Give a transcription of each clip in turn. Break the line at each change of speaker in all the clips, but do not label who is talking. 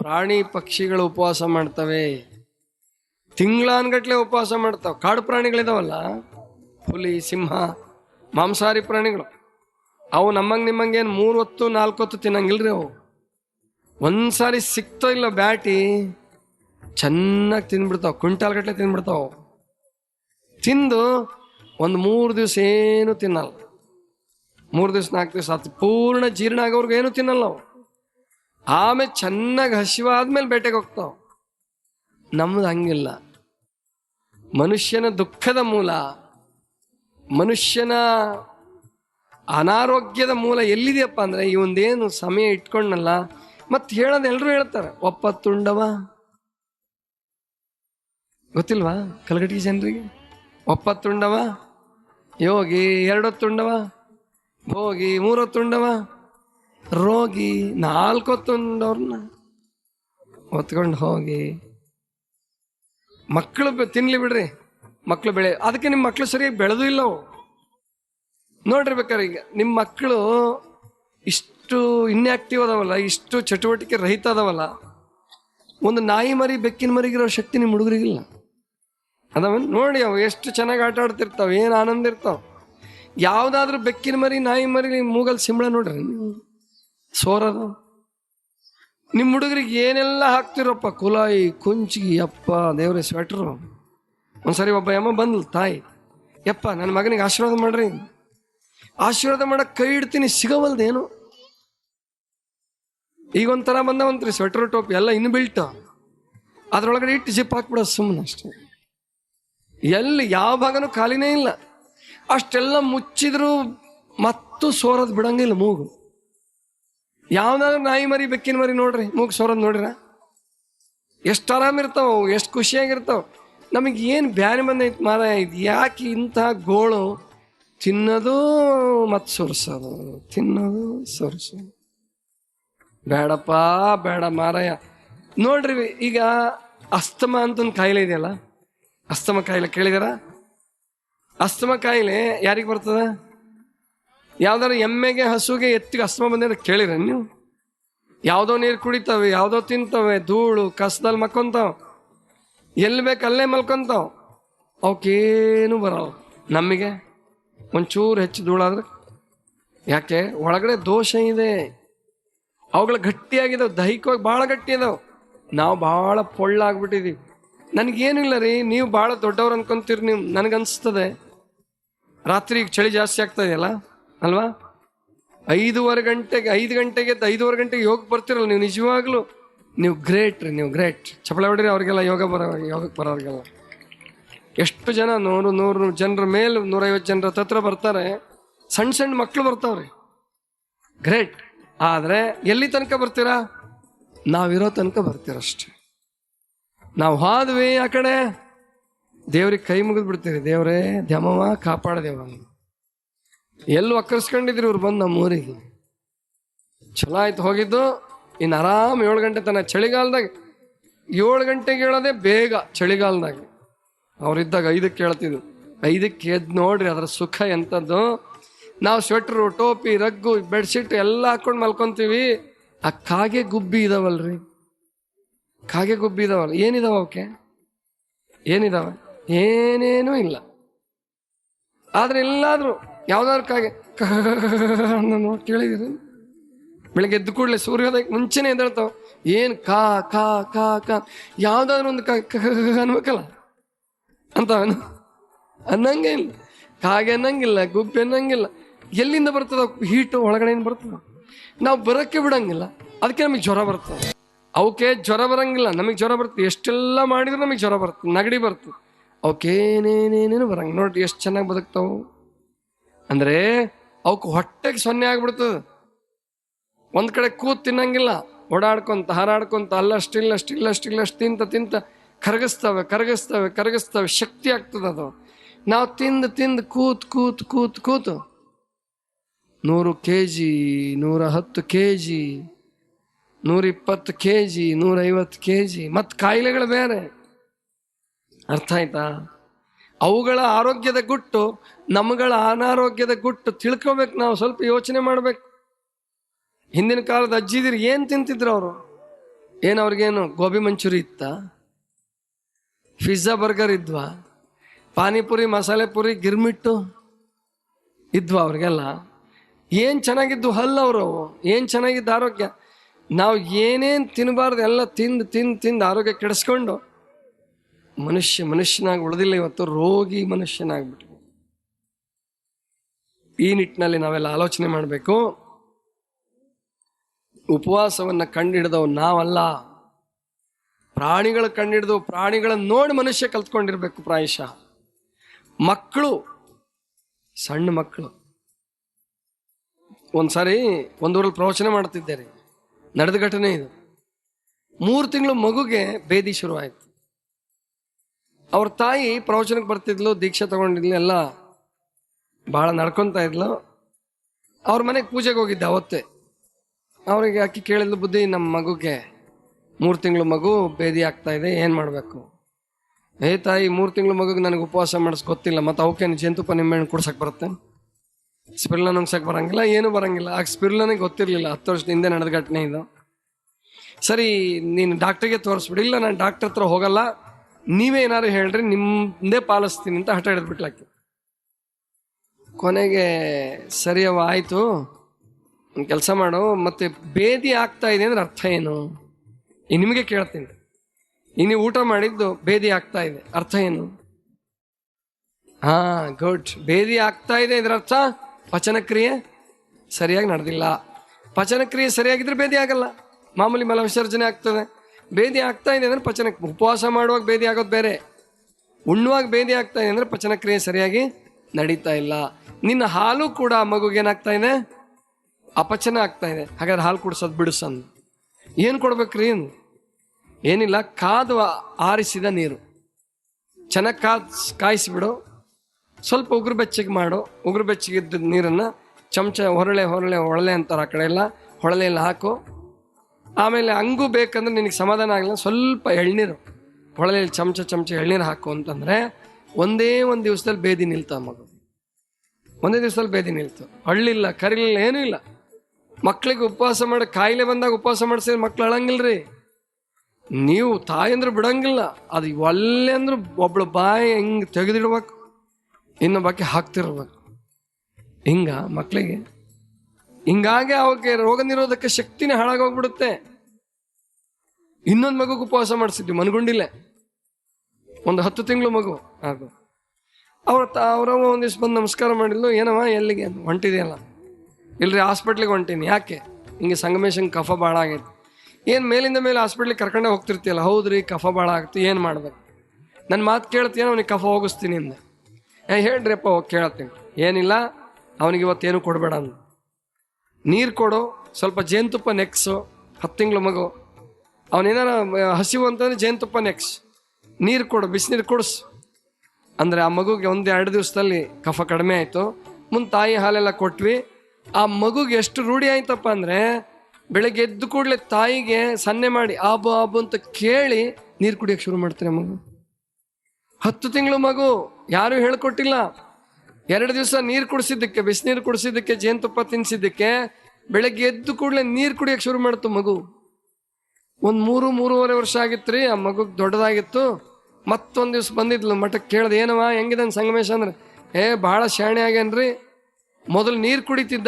ಪ್ರಾಣಿ ಪಕ್ಷಿಗಳು ಉಪವಾಸ ಮಾಡ್ತವೆ. ತಿಂಗಳಾನ್ಗಟ್ಲೆ ಉಪವಾಸ ಮಾಡ್ತಾವೆ. ಕಾಡು ಪ್ರಾಣಿಗಳಿದಾವಲ್ಲ, ಹುಲಿ, ಸಿಂಹ, ಮಾಂಸಾಹಾರಿ ಪ್ರಾಣಿಗಳು. ಅವು ನಮ್ಮಂಗೆ ನಿಮ್ಮಂಗೆ ಏನು ಮೂರು ಹೊತ್ತು, ನಾಲ್ಕು ಹೊತ್ತು ತಿನ್ನಂಗಿಲ್ರಿ ಅವು. ಒಂದ್ಸಾರಿ ಸಿಕ್ತೋ ಇಲ್ಲ ಬ್ಯಾಟಿ, ಚೆನ್ನಾಗಿ ತಿಂದ್ಬಿಡ್ತಾವ ಕ್ವಿಂಟಾಲ್ ಗಟ್ಟಲೆ ತಿಂದ್ಬಿಡ್ತಾವ ತಿಂದು ಒಂದು ಮೂರು ದಿವಸ ಏನು ತಿನ್ನಲ್ಲ. ಮೂರು ದಿವಸ ನಾಲ್ಕು ದಿವಸ ಆತು. ಪೂರ್ಣ ಜೀರ್ಣ ಆಗೋರ್ಗು ಏನು ತಿನ್ನಲ್ಲ ಅವು. ಆಮೇಲೆ ಚೆನ್ನಾಗಿ ಹಸಿವಾದ್ಮೇಲೆ ಬೇಟೆಗೆ ಹೋಗ್ತಾವ. ನಮ್ದು ಹಂಗಿಲ್ಲ. ಮನುಷ್ಯನ ದುಃಖದ ಮೂಲ, ಮನುಷ್ಯನ ಅನಾರೋಗ್ಯದ ಮೂಲ ಎಲ್ಲಿದೆಯಪ್ಪ ಅಂದ್ರೆ ಈ ಒಂದೇನು ಸಮಯ ಇಟ್ಕೊಂಡಲ್ಲ ಮತ್ತೆ ಹೇಳೋದು ಎಲ್ಲರೂ ಹೇಳ್ತಾರೆ, ಒಪ್ಪತ್ತುಂಡವ. ಗೊತ್ತಿಲ್ವಾ ಕಲಗಟ್ಟಿಗೆ ಜನರಿಗೆ? ಒಪ್ಪತ್ತುಂಡವ, ಯೋಗಿ ಎರಡೊತ್ತುಂಡವ, ಭೋಗಿ ಮೂರೊತ್ತುಂಡವ. ರೋಗಿ ನಾಲ್ಕೊತ್ತುಂಡವ್ರನ್ನ ಹೊತ್ಕೊಂಡು ಹೋಗಿ ಮಕ್ಕಳು ತಿನ್ಲಿ ಬಿಡ್ರಿ ಮಕ್ಕಳು ಬೆಳೆ. ಅದಕ್ಕೆ ನಿಮ್ಮ ಮಕ್ಕಳು ಸರಿಯಾಗಿ ಬೆಳೆದು ಇಲ್ಲವು ನೋಡ್ರಿ ಬೇಕಾರೆ ಈಗ ನಿಮ್ಮ ಮಕ್ಕಳು ಇಷ್ಟು ಇನ್ಆಕ್ಟಿವ್ ಅದಾವಲ್ಲ, ಇಷ್ಟು ಚಟುವಟಿಕೆ ರಹಿತ ಅದಾವಲ್ಲ, ಒಂದು ನಾಯಿ ಮರಿ, ಬೆಕ್ಕಿನ ಮರಿಗಿರೋ ಶಕ್ತಿ ನಿಮ್ಮ ಹುಡುಗರಿಗಿಲ್ಲ. ಅದಾವ ನೋಡಿ ಅವು ಎಷ್ಟು ಚೆನ್ನಾಗಿ ಆಟ ಆಡ್ತಿರ್ತಾವೆ, ಏನು ಆನಂದ ಇರ್ತಾವೆ. ಯಾವುದಾದ್ರೂ ಬೆಕ್ಕಿನ ಮರಿ, ನಾಯಿ ಮರಿ, ಮೂಗಲ್ ಸಿಂಬಳ ನೋಡ್ರಿ ಸೋರದು ನಿಮ್ಮ ಹುಡುಗರಿಗೆ ಏನೆಲ್ಲ ಹಾಕ್ತಿರಪ್ಪ? ಕುಲಾಯಿ, ಕುಂಚಿಗೆ, ಯಪ್ಪ, ದೇವ್ರೆ ಸ್ವೆಟ್ರು ಒಂದ್ಸರಿ ಒಬ್ಬ ಯಮ್ಮ ಬಂದ್ಲು, ತಾಯಿ. ಯಪ್ಪ, ನನ್ನ ಮಗನಿಗೆ ಆಶೀರ್ವಾದ ಮಾಡ್ರಿ. ಆಶೀರ್ವಾದ ಮಾಡಕ್ಕೆ ಕೈ ಇಡ್ತೀನಿ ಸಿಗವಲ್ದೇನು ಈಗ ಒಂಥರ ಬಂದವಂತ್ರಿ ಸ್ವೆಟರ್ ಟೋಪಿ ಎಲ್ಲ ಇನ್ನು ಬಿಲ್ಟ್ ಅದ್ರೊಳಗಡೆ ಇಟ್ಟು ಜಿಪ್ ಹಾಕ್ಬಿಡೋ ಸುಮ್ಮನೆ ಅಷ್ಟೇ. ಎಲ್ಲಿ ಯಾವ ಭಾಗನೂ ಖಾಲಿನೇ ಇಲ್ಲ. ಅಷ್ಟೆಲ್ಲ ಮುಚ್ಚಿದ್ರು ಮತ್ತು ಸೋರೋದು ಬಿಡಂಗಿಲ್ಲ ಮೂಗು. ಯಾವ್ದಾದ್ರು ನಾಯಿ ಮರಿ ಬೆಕ್ಕಿನ ಮರಿ ನೋಡ್ರಿ ಮೂಗ್ ಸೋರದ್ ನೋಡ್ರ. ಎಷ್ಟು ಆರಾಮ್ ಇರ್ತಾವ ಅವು, ಎಷ್ಟು ಖುಷಿಯಾಗಿರ್ತಾವ. ನಮಗೆ ಏನು ಬ್ಯಾನೆ ಬಂದೈತೆ ಮಾರ ಇದು ಯಾಕೆ ಇಂಥ ಗೋಳು? ತಿನ್ನೋದು ಮತ್ತು ಸುರಿಸೋದು ತಿನ್ನೋದು ಸುರಿಸೋದು. ಬೇಡಪ್ಪ ಬೇಡ ಮಾರಾಯ ನೋಡ್ರಿ ಈಗ ಅಸ್ತಮ ಅಂತ ಒಂದು ಕಾಯಿಲೆ ಇದೆಯಲ್ಲ? ಅಸ್ತಮ ಕಾಯಿಲೆ ಕೇಳಿದಾರ? ಅಸ್ತಮ ಕಾಯಿಲೆ ಯಾರಿಗೆ ಬರ್ತದ? ಯಾವ್ದಾರು ಎಮ್ಮೆಗೆ, ಹಸುಗೆ ಎತ್ತಿಗೆ ಅಸ್ತಮ ಬಂದಿರ ಕೇಳಿರ ನೀವು? ಯಾವುದೋ ನೀರು ಕುಡಿತಾವೆ, ಯಾವುದೋ ತಿಂತವೆ, ಧೂಳು ಕಸದಲ್ಲಿ ಮಕ್ಕೊಂತಾವ. ಎಲ್ಲಿ ಬೇಕು ಅಲ್ಲೇ ಮಲ್ಕೊಂತಾವ. ಅವಕ್ಕೇನು ಬರಲ್ಲ. ನಮಗೆ ಒಂಚೂರು ಹೆಚ್ಚು ಧೂಳಾದ್ರೆ ಯಾಕೆ? ಒಳಗಡೆ ದೋಷ ಇದೆ. ಅವುಗಳು ಗಟ್ಟಿಯಾಗಿದ್ದಾವೆ ದೈಹಿಕವಾಗಿ ಭಾಳ ಗಟ್ಟಿ ಇದಾವೆ ನಾವು ಭಾಳ ಪೊಳ್ಳಾಗ್ಬಿಟ್ಟಿದ್ದೀವಿ ನನಗೇನಿಲ್ಲ ರೀ, ನೀವು ಭಾಳ ದೊಡ್ಡವ್ರು ಅನ್ಕೊಂತೀರಿ ನೀವು. ನನಗನ್ಸ್ತದೆ. ರಾತ್ರಿ ಚಳಿ ಜಾಸ್ತಿ ಆಗ್ತಾ ಇದೆಯಲ್ಲ? ಅಲ್ವಾ? ಐದೂವರೆ ಗಂಟೆಗೆ, ಐದು ಗಂಟೆಗೆ ಐದೂವರೆ ಗಂಟೆಗೆ ಯೋಗ ಬರ್ತಿರಲ್ಲ ನೀವು ನಿಜವಾಗ್ಲೂ? ನೀವು ಗ್ರೇಟ್ ರೀ, ನೀವು ಗ್ರೇಟ್ ಚಪ್ಪಳ ಹೊಡಿರಿ, ಅವ್ರಿಗೆಲ್ಲ ಯೋಗ ಬರೋ, ಯೋಗಕ್ಕೆ ಬರೋರಿಗೆಲ್ಲ. ಎಷ್ಟು ಜನ, ನೂರು ನೂರು ಜನರ ಮೇಲೆ ನೂರೈವತ್ತು ಜನರ ಹತ್ರ ಬರ್ತಾರೆ. ಸಣ್ಣ ಸಣ್ಣ ಮಕ್ಕಳು ಬರ್ತಾವ್ರಿ. ಗ್ರೇಟ್ ಆದರೆ ಎಲ್ಲಿ ತನಕ ಬರ್ತೀರಾ? ನಾವಿರೋ ತನಕ ಬರ್ತೀರಷ್ಟೆ. ನಾವು ಹಾದ್ವಿ ಆ ಕಡೆ. ದೇವ್ರಿಗೆ ಕೈ ಮುಗಿದು ಬಿಡ್ತೀರಿ ದೇವ್ರೇ ದ್ಯಮವ ಕಾಪಾಡ ದೇವ ಎಲ್ಲಿ ಒಕ್ಕರ್ಸ್ಕೊಂಡಿದ್ರಿ ಇವ್ರು ಬಂದು ನಮ್ಮ ಊರಿಗೆ ಚಲೋ ಆಯ್ತು ಹೋಗಿದ್ದು. ಇನ್ನು ಆರಾಮ್ ಏಳು ಗಂಟೆ ತನಕ. ಚಳಿಗಾಲದಾಗ ಏಳು ಗಂಟೆಗೆ ಹೇಳೋದೇ ಬೇಗ ಚಳಿಗಾಲದಾಗ. ಅವರಿದ್ದಾಗ ಐದಕ್ಕೆ ಹೇಳ್ತಿದ್ರು ಐದಕ್ಕೆ ಎದ್ದು ನೋಡ್ರಿ ಅದರ ಸುಖ ಎಂಥದ್ದು. ನಾವು ಸ್ವೆಟ್ರು ಟೋಪಿ ರಗ್ಗು ಬೆಡ್ಶೀಟ್ ಎಲ್ಲ ಹಾಕೊಂಡು ಮಲ್ಕೊತೀವಿ. ಆ ಕಾಗೆ ಗುಬ್ಬಿ ಇದಾವಲ್ರಿ. ಕಾಗೆ ಗುಬ್ಬಿ ಇದಾವಲ್ಲ. ಏನಿದಾವ ಅವಕ್ಕೆ? ಏನಿದಾವ? ಏನೇನೂ ಇಲ್ಲ. ಆದ್ರೆ ಎಲ್ಲಾದ್ರೂ ಯಾವ್ದಾದ್ರು ಕಾಗೆ ನೋಡಿ ಕೇಳಿದಿರಿ ಬೆಳಗ್ಗೆ ಎದ್ದು ಕೂಡಲೇ ಸೂರ್ಯೋದಯಕ್ಕೆ ಮುಂಚೆನೆ ಎದ್ದೇಳ್ತಾವ ಏನು ಕಾ ಕಾ ಕಾ ಕಾ ಯಾವ್ದಾದ್ರು ಒಂದು ಕಾ ಅನ್ಬೇಕಲ್ಲ ಅಂತ ಅನ್ನಂಗೆ ಇಲ್ಲ ಕಾಗೆ ಅನ್ನಂಗಿಲ್ಲ ಗುಬ್ಬಿ ಅನ್ನಂಗಿಲ್ಲ ಎಲ್ಲಿಂದ ಬರ್ತದ ಹೀಟು ಒಳಗಡೆಯಿಂದ ಬರ್ತದ ನಾವು ಬರೋಕ್ಕೆ ಬಿಡಂಗಿಲ್ಲ ಅದಕ್ಕೆ ನಮಗೆ ಜ್ವರ ಬರ್ತದೆ ಅವಕ್ಕೆ ಜ್ವರ ಬರಂಗಿಲ್ಲ ನಮಗೆ ಜ್ವರ ಬರ್ತದೆ ಎಷ್ಟೆಲ್ಲ ಮಾಡಿದ್ರು ನಮಗೆ ಜ್ವರ ಬರ್ತದೆ ನಗಡಿ ಬರ್ತದೆ ಅವಕ್ಕೇನೇನೇನೇನು ಬರಂಗ ನೋಡ್ರಿ ಎಷ್ಟು ಚೆನ್ನಾಗಿ ಬದುಕ್ತಾವು ಅಂದ್ರೆ ಅವಕ್ಕೆ ಹೊಟ್ಟೆಗೆ ಸೊನ್ನೆ ಆಗ್ಬಿಡ್ತದೆ. ಒಂದ್ ಕಡೆ ಕೂತ್ ತಿನ್ನಂಗಿಲ್ಲ, ಓಡಾಡ್ಕೊಂತ, ಹಾರಾಡ್ಕೊಂತ ಇಲ್ಲಷ್ಟು ಇಲ್ಲಷ್ಟು ತಿಂತ ತಿಂತ ಕರಗಿಸ್ತವೆ ಕರಗಿಸ್ತವೆ ಕರಗಿಸ್ತವೆ, ಶಕ್ತಿ ಆಗ್ತದೆ ಅದು. ನಾವು ತಿಂದು ತಿಂದು ಕೂತ್ ಕೂತ್ ಕೂತ್, ಕೂತು ನೂರು ಕೆ ಜಿ ನೂರ ಹತ್ತು ಕೆ ಜಿ ನೂರಿಪ್ಪತ್ತು ಕೆ ಜಿ ನೂರೈವತ್ತು ಕೆ ಜಿ ಮತ್ತು ಕಾಯಿಲೆಗಳು ಬೇರೆ. ಅರ್ಥ ಆಯ್ತಾ? ಅವುಗಳ ಆರೋಗ್ಯದ ಗುಟ್ಟು, ನಮ್ಗಳ ಅನಾರೋಗ್ಯದ ಗುಟ್ಟು ತಿಳ್ಕೊಬೇಕು ನಾವು, ಸ್ವಲ್ಪ ಯೋಚನೆ ಮಾಡ್ಬೇಕು. ಹಿಂದಿನ ಕಾಲದ ಅಜ್ಜಿದಿರು ಏನು ತಿಂತಿದ್ರು ಅವರು? ಏನು ಅವ್ರಿಗೇನು ಗೋಬಿ ಮಂಚೂರಿ ಇತ್ತ? Pizza burger ಇದ್ವಾ? ಪಾನಿಪುರಿ, ಮಸಾಲೆ ಪುರಿ, ಗಿರ್ಮಿಟ್ಟು ಇದ್ವಾ ಅವ್ರಿಗೆಲ್ಲ? ಏನು ಚೆನ್ನಾಗಿದ್ದು ಹಲ್ಲು ಅವರು ಏನು ಚೆನ್ನಾಗಿದ್ದ ಆರೋಗ್ಯ? ನಾವು ಏನೇನು ತಿನ್ನಬಾರ್ದು ಎಲ್ಲ ತಿಂದು ತಿಂದು ತಿಂದು ಆರೋಗ್ಯ ಕೆಡಿಸ್ಕೊಂಡು ಮನುಷ್ಯ ಮನುಷ್ಯನಾಗಿ ಉಳಿದಿಲ್ಲ ಇವತ್ತು, ರೋಗಿ ಮನುಷ್ಯನಾಗ್ಬಿಟ್ಟು ಈ ನಿಟ್ಟಿನಲ್ಲಿ ನಾವೆಲ್ಲ ಆಲೋಚನೆ ಮಾಡಬೇಕು. ಉಪವಾಸವನ್ನು ಕಂಡಿಡಿದವು ನಾವಲ್ಲ. ಪ್ರಾಣಿಗಳ ಕಂಡಿಡಿದು ಪ್ರಾಣಿಗಳನ್ನ ನೋಡಿ ಮನುಷ್ಯ ಕಲ್ತ್ಕೊಂಡಿರ್ಬೇಕು ಪ್ರಾಯಶಃ. ಮಕ್ಕಳು, ಸಣ್ಣ ಮಕ್ಕಳು. ಒಂದ್ಸಾರಿ ಒಂದೂರಲ್ಲಿ ಪ್ರವಚನ ಮಾಡ್ತಿದ್ದೆ ರೀ ನಡೆದ ಘಟನೆ ಇದು. ಮೂರು ತಿಂಗಳು ಮಗುಗೆ ಬೇದಿ ಶುರುವಾಯಿತು. ಅವ್ರ ತಾಯಿ ಪ್ರವಚನಕ್ಕೆ ಬರ್ತಿದ್ಲು, ದೀಕ್ಷೆ ತಗೊಂಡಿದ್ಲು, ಎಲ್ಲ ಭಾಳ ನಡ್ಕೊತಾ ಇದ್ಲು. ಅವ್ರ ಮನೆಗೆ ಪೂಜೆಗೆ ಹೋಗಿದ್ದೆ ಅವತ್ತೇ. ಅವರಿಗೆ ಅಕ್ಕಿ ಕೇಳಿದ್ಲು, ಬುದ್ಧಿ ನಮ್ಮ ಮಗುಗೆ ಮೂರು ತಿಂಗಳು ಮಗು ಬೇದಿ ಆಗ್ತಾ ಇದೆ, ಏನು ಮಾಡಬೇಕು? ಏ ತಾಯಿ, ಮೂರು ತಿಂಗಳು ಮಗುಗೆ ನನಗೆ ಉಪವಾಸ ಮಾಡಿಸ್ ಗೊತ್ತಿಲ್ಲ, ಮತ್ತು ಅವಕ್ಕೇನು ಜೇನುತುಪ್ಪ ನಿಂಬೆಹಣ್ಣು ಕುಡ್ಸಕ್ಕೆ ಬರುತ್ತೆ? ಸ್ಪಿರ್ಲ ನುಂಗ್ಸಕ್ಕೆ ಬರೋಂಗಿಲ್ಲ, ಏನು ಬರಂಗಿಲ್ಲ. ಆ ಸ್ಪಿರ್ಲನೇ ಗೊತ್ತಿರಲಿಲ್ಲ, ಹತ್ತು ವರ್ಷದ ಹಿಂದೆ ನಡೆದ ಘಟನೆ ಇದು. ಸರಿ, ನೀನು ಡಾಕ್ಟ್ರಿಗೆ ತೋರಿಸ್ಬಿಡಿ, ಇಲ್ಲ ನಾನು ಡಾಕ್ಟ್ರ್ ಹತ್ರ ಹೋಗಲ್ಲ ನೀವೇ ಏನಾದ್ರು ಹೇಳ್ರಿ ನಿಮ್ಮದೇ ಪಾಲಿಸ್ತೀನಿ ಅಂತ ಹಠ ಹಿಡಿದ್ಬಿಟ್ಲಾಕಿ ಕೊನೆಗೆ ಸರಿಯವ ಆಯಿತು. ಕೆಲಸ ಮಾಡು, ಮತ್ತೆ ಬೇದಿ ಆಗ್ತಾ ಇದೆ ಅಂದ್ರೆ ಅರ್ಥ ಏನು? ನಿಮಗೆ ಕೇಳ್ತೀನಿ. ನೀವು ಊಟ ಮಾಡಿದ್ದು ಬೇದಿ ಆಗ್ತಾ ಇದೆ, ಅರ್ಥ ಏನು? ಹಾ, ಗುಡ್. ಬೇದಿ ಆಗ್ತಾ ಇದೆ ಇದರ ಅರ್ಥ? ಪಚನಕ್ರಿಯೆ ಸರಿಯಾಗಿ ನಡೆದಿಲ್ಲ. ಪಚನಕ್ರಿಯೆ ಸರಿಯಾಗಿದ್ರೆ ಬೇದಿ ಆಗಲ್ಲ. ಮಾಮೂಲಿ ಮಲ ವಿಸರ್ಜನೆ ಆಗ್ತದೆ. ಬೇದಿ ಆಗ್ತಾ ಇದೆ ಅಂದ್ರೆ ಪಚನ ಉಪವಾಸ ಮಾಡುವಾಗ ಭೇದಿ ಆಗೋದು ಬೇರೆ. ಉಣ್ಣುವಾಗ ಭೇದಿ ಆಗ್ತಾ ಇದೆ ಪಚನ ಪಚನಕ್ರಿಯೆ ಸರಿಯಾಗಿ ನಡೀತಾ ಇಲ್ಲ. ನಿನ್ನ ಹಾಲು ಕೂಡ ಆ ಮಗುಗೆ ಏನಾಗ್ತಾ ಇದೆ? ಅಪಚನ ಆಗ್ತಾ ಇದೆ. ಹಾಗಾದ್ರೆ ಹಾಲು ಕುಡಿಸೋದು ಬಿಡಿಸಂದು ಏನು ಕೊಡ್ಬೇಕ್ರಿ ಏನಿಲ್ಲ, ಕಾದು ಆರಿಸಿದ ನೀರು. ಚೆನ್ನಾಗಿ ಕಾದ್ ಕಾಯಿಸಿಬಿಡು ಸ್ವಲ್ಪ ಉಗುರು ಬೆಚ್ಚಗೆ ಮಾಡು. ಉಗುರು ಬೆಚ್ಚಗಿದ್ದ ನೀರನ್ನು ಚಮಚ ಹೊರಳೆ ಹೊರಳೆ ಹೊಳಲೆ ಅಂತಾರೆ ಆ ಕಡೆ ಎಲ್ಲ. ಹೊಳಲೆಯಲ್ಲಿ ಹಾಕು. ಆಮೇಲೆ ಹಂಗೂ ಬೇಕಂದ್ರೆ ನಿನಗೆ ಸಮಾಧಾನ ಆಗಲ್ಲ ಸ್ವಲ್ಪ ಎಳ್ನೀರು ಹೊಳಲೆಯಲ್ಲಿ ಚಮಚ ಚಮಚ ಎಳ್ನೀರು ಹಾಕು ಅಂತಂದರೆ ಒಂದೇ ಒಂದು ದಿವಸದಲ್ಲಿ ಬೇದಿ ನಿಲ್ತ ಮಗು. ಒಂದೇ ದಿವಸದಲ್ಲಿ ಬೇದಿ ನಿಲ್ತು. ಹಳ್ಳಿಲ್ಲ, ಕರಿಲಿಲ್ಲ, ಏನೂ ಇಲ್ಲ. ಮಕ್ಕಳಿಗೆ ಉಪವಾಸ ಮಾಡಿ, ಕಾಯಿಲೆ ಬಂದಾಗ ಉಪವಾಸ ಮಾಡಿಸಿದ್ರೆ ಮಕ್ಳು ಅಳಂಗಿಲ್ರಿ. ನೀವು ತಾಯಂದ್ರೆ ಬಿಡಂಗಿಲ್ಲ, ಅದು ಒಳ್ಳೆ ಅಂದ್ರೆ ಒಬ್ಳು ಬಾಯಿ ಹಿಂಗೆ ತೆಗೆದಿಡ್ಬೇಕು, ಇನ್ನೊಬ್ಬಾಕಿ ಹಾಕ್ತಿರ್ಬೇಕು. ಹಿಂಗ ಮಕ್ಕಳಿಗೆ ಹಿಂಗಾಗಿ ಅವಕ್ಕೆ ರೋಗ ನಿರೋಧಕ ಶಕ್ತಿನೇ ಹಾಳಾಗೋಗ್ಬಿಡುತ್ತೆ. ಇನ್ನೊಂದು ಮಗುಗೆ ಉಪವಾಸ ಮಾಡಿಸಿದ್ವಿ ಮನಗುಂಡಿಲ್ಲ ಒಂದು ಹತ್ತು ತಿಂಗಳು ಮಗು ಹಾಗು. ಅವ್ರ ಅವ್ರವ ಒಂದು ದಿವಸ ಬಂದು ನಮಸ್ಕಾರ ಮಾಡಿದ್ಲು ಏನವ ಎಲ್ಲಿಗೆ? ಹೊಂಟಿದೆಯಲ್ಲ. ಇಲ್ರಿ, ಹಾಸ್ಪಿಟ್ಲಿಗೆ ಹೊಂಟೀನಿ, ಯಾಕೆ? ಹಿಂಗೆ ಸಂಗಮೇಶನ್ ಕಫ ಭಾಳ ಆಗೈತೆ. ಏನು ಮೇಲಿಂದ ಮೇಲೆ ಹಾಸ್ಪಿಟ್ಲಿಗೆ ಕರ್ಕೊಂಡೆ ಹೋಗ್ತಿರ್ತೀಯಲ್ಲ, ಹೌದ್ರಿ, ಕಫ ಭಾಳ ಆಗ್ತು ಏನು ಮಾಡ್ಬೇಕು? ನನ್ನ ಮಾತು ಕೇಳ್ತೀನಿ ಅವನಿಗೆ ಕಫ ಹೋಗಿಸ್ತೀನಿ ಅಂದೆ. ಹೇಳ್ರಿಪ್ಪ ಹೋಗಿ ಕೇಳ್ತೀನಿ. ಏನಿಲ್ಲ, ಅವನಿಗೆ ಇವತ್ತೇನು ಕೊಡಬೇಡ ಅಂದ. ನೀರು ಕೊಡು, ಸ್ವಲ್ಪ ಜೇನುತುಪ್ಪ ನೆಕ್ಸು, ಹತ್ತು ತಿಂಗಳು ಮಗು. ಅವನೇನಾರ ಹಸಿವು ಅಂತಂದ್ರೆ ಜೇನುತುಪ್ಪ ನೆಕ್ಸ್. ನೀರು ಕೊಡು, ಬಿಸಿನೀರು ಕುಡಿಸು. ಅಂದರೆ ಆ ಮಗುಗೆ ಒಂದು ಎರಡು ದಿವಸದಲ್ಲಿ ಕಫ ಕಡಿಮೆ ಆಯಿತು. ಮುಂದೆ ತಾಯಿ ಹಾಲೆಲ್ಲ ಕೊಟ್ವಿ. ಆ ಮಗುಗೆ ಎಷ್ಟು ರೂಢಿ ಆಯ್ತಪ್ಪ ಅಂದರೆ, ಬೆಳಗ್ಗೆ ಎದ್ದು ಕೂಡಲೇ ತಾಯಿಗೆ ಸನ್ನೆ ಮಾಡಿ, ಆಬು ಆಬು ಅಂತ ಕೇಳಿ ನೀರು ಕುಡಿಯೋಕ್ಕೆ ಶುರು ಮಾಡ್ತಾರೆ ಮಗು. ಹತ್ತು ತಿಂಗಳು ಮಗು, ಯಾರು ಹೇಳ್ಕೊಟ್ಟಿಲ್ಲ. ಎರಡು ದಿವಸ ನೀರು ಕುಡಿಸಿದ್ದಕ್ಕೆ ಬಿಸಿನೀರು ಕುಡಿಸಿದ್ದಕ್ಕೆ, ಜೇನುತುಪ್ಪ ತಿನ್ಸಿದ್ದಕ್ಕೆ ಬೆಳಗ್ಗೆ ಎದ್ದು ಕೂಡಲೇ ನೀರು ಕುಡಿಯೋಕೆ ಶುರು ಮಾಡ್ತು ಮಗು. ಒಂದು ಮೂರು, ಮೂರುವರೆ ವರ್ಷ ಆಗಿತ್ತು ರೀ ಆ ಮಗುಗೆ ದೊಡ್ಡದಾಗಿತ್ತು. ಮತ್ತೊಂದು ದಿವ್ಸ ಬಂದಿದ್ಲು ಮಠಕ್ಕೆ ಕೇಳ್ದೆ ಏನವ ಹೆಂಗಿದನ್ ಸಂಗಮೇಶ ಅಂದ್ರೆ, ಏ, ಭಾಳ ಶಾಣೆ ಆಗ್ಯಾನ್ರಿ. ಮೊದಲು ನೀರು ಕುಡಿತಿದ್ದ,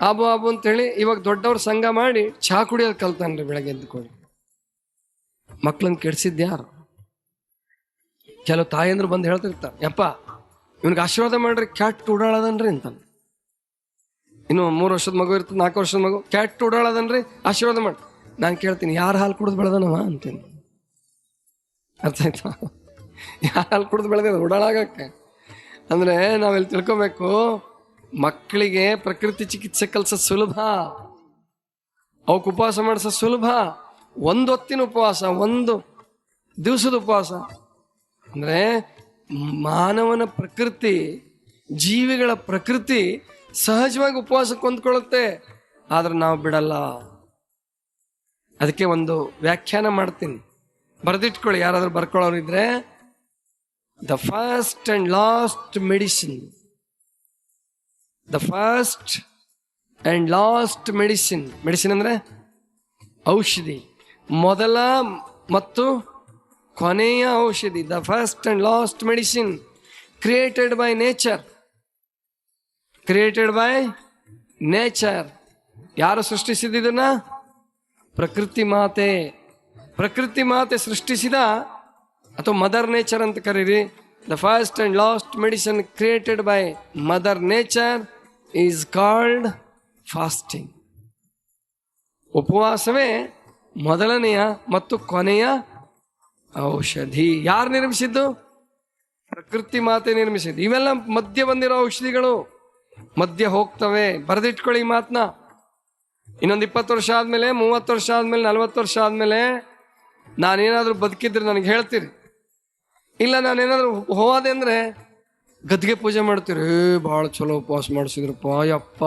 ಆಬು ಆಬು ಅಂತೇಳಿ ಇವಾಗ ದೊಡ್ಡವ್ರ ಸಂಘ ಮಾಡಿ ಚಹಾ ಕುಡಿಯೋದು ಕಲ್ತಾನ್ರಿ ಬೆಳಗ್ಗೆ ಎದ್ದುಕೊಂಡು ಮಕ್ಳನ್ನ ಕೆಡ್ಸಿದ್ದು ಯಾರು? ಕೆಲವು ತಾಯಂದ್ರು ಬಂದು ಹೇಳ್ತಿರ್ತಾರೆ, ಯಪ್ಪ ಇವನಿಗೆ ಆಶೀರ್ವಾದ ಮಾಡ್ರಿ, ಕ್ಯಾಟ್ ಉಡಾಳದನ್ರಿ ಅಂತಾನೆ ಇನ್ನು ಮೂರು ವರ್ಷದ ಮಗು ಇರ್ತದೆ, ನಾಲ್ಕು ವರ್ಷದ ಮಗು. ಕ್ಯಾಟ್ ಉಡಾಳದನ್ರಿ, ಆಶೀರ್ವಾದ ಮಾಡಿ. ನಾನು ಕೇಳ್ತೀನಿ, ಯಾರು ಹಾಲು ಕುಡಿದು ಬೆಳೆದನವ ಅಂತೀನಿ. ಅರ್ಥ ಆಯ್ತಾ? ಯಾರು ಹಾಲು ಕುಡಿದು ಬೆಳೆದ ಉಡಾಳಾಗಕ್ಕೆ. ಅಂದರೆ ನಾವಿಲ್ಲಿ ತಿಳ್ಕೊಬೇಕು, ಮಕ್ಕಳಿಗೆ ಪ್ರಕೃತಿ ಚಿಕಿತ್ಸೆ ಕೆಲಸ ಸುಲಭ. ಅವಕ್ಕೆ ಉಪವಾಸ ಮಾಡಿಸ ಸುಲಭ. ಒಂದು ಹೊತ್ತಿನ ಉಪವಾಸ, ಒಂದು ದಿವಸದ ಉಪವಾಸ. ಅಂದರೆ ಮಾನವನ ಪ್ರಕೃತಿ, ಜೀವಿಗಳ ಪ್ರಕೃತಿ ಸಹಜವಾಗಿ ಉಪವಾಸ ಕೊಂದ್ಕೊಳ್ಳುತ್ತೆ. ಆದ್ರೆ ನಾವು ಬಿಡಲ್ಲ. ಅದಕ್ಕೆ ಒಂದು ವ್ಯಾಖ್ಯಾನ ಮಾಡ್ತೀನಿ. ಬರೆದಿಟ್ಕೊಳ್ಳಿ, ಯಾರಾದರೂ ಬರ್ಕೊಳ್ಳೋರು ಇದ್ರೆ. The first and last medicine the first and last medicine medicine ಅಂದ್ರೆ ಔಷಧಿ. ಮೊದಲ ಮತ್ತು ಕೊನೆಯ ಔಷಧಿ the first and last medicine created by nature created by nature ಯಾರು ಸೃಷ್ಟಿಸಿದ್ದನ್ನ ಪ್ರಕೃತಿ ಮಾತೆ. ಪ್ರಕೃತಿ ಮಾತೆ ಸೃಷ್ಟಿಸಿದ ಅಥವಾ ಮದರ್ ನೇಚರ್ ಅಂತ ಕರೀರಿ. The first and last medicine created by mother nature is called fasting ಉಪವಾಸವೇ ಮೊದಲನೆಯ ಮತ್ತು ಕೊನೆಯ ಔಷಧಿ ಯಾರು ನಿರ್ಮಿಸಿದ್ದು? ಪ್ರಕೃತಿ ಮಾತೆ ನಿರ್ಮಿಸಿದ್ದು. ಇವೆಲ್ಲ ಮಧ್ಯ ಬಂದಿರೋ ಔಷಧಿಗಳು. ಮಧ್ಯ ಹೋಗ್ತವೆ. ಬರೆದಿಟ್ಕೊಳ್ಳಿ ಈ ಮಾತನ್ನ ಇನ್ನೊಂದು ಇಪ್ಪತ್ತು ವರ್ಷ ಆದಮೇಲೆ, ಮೂವತ್ತು ವರ್ಷ ಆದಮೇಲೆ, ನಲ್ವತ್ತು ವರ್ಷ ಆದಮೇಲೆ ನಾನೇನಾದರೂ ಬದುಕಿದ್ರೆ ನನಗೆ ಹೇಳ್ತೀರಿ. ಇಲ್ಲ, ನಾನೇನಾದ್ರೂ ಹೋದೆ ಅಂದ್ರೆ ಗದ್ಗೆ ಪೂಜೆ ಮಾಡ್ತೀರಿ. ಭಾಳ ಚಲೋ ಉಪವಾಸ ಮಾಡಿಸಿದ್ರಪ್ಪ, ಯಪ್ಪ.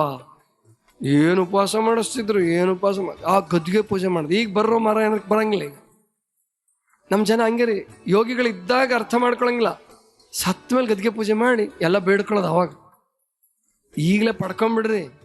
ಏನು ಉಪವಾಸ ಮಾಡಿಸ್ತಿದ್ರು, ಏನು ಉಪವಾಸ ಮಾಡಿ ಆ ಗದ್ಗೆ ಪೂಜೆ ಮಾಡಿದ್ರು ಈಗ ಬರೋ ಮರ ಏನಕ್ಕೆ ಬರಂಗಿಲ್ಲ ಈಗ. ನಮ್ಮ ಜನ ಹಂಗೆ ರೀ. ಯೋಗಿಗಳಿದ್ದಾಗ ಅರ್ಥ ಮಾಡ್ಕೊಳಂಗಿಲ್ಲ. ಸತ್ ಮೇಲೆ ಗದ್ಗೆ ಪೂಜೆ ಮಾಡಿ ಎಲ್ಲ ಬೇಡ್ಕೊಳ್ಳೋದು ಅವಾಗ. ಈಗಲೇ ಪಡ್ಕೊಂಬಿಡ್ರಿ.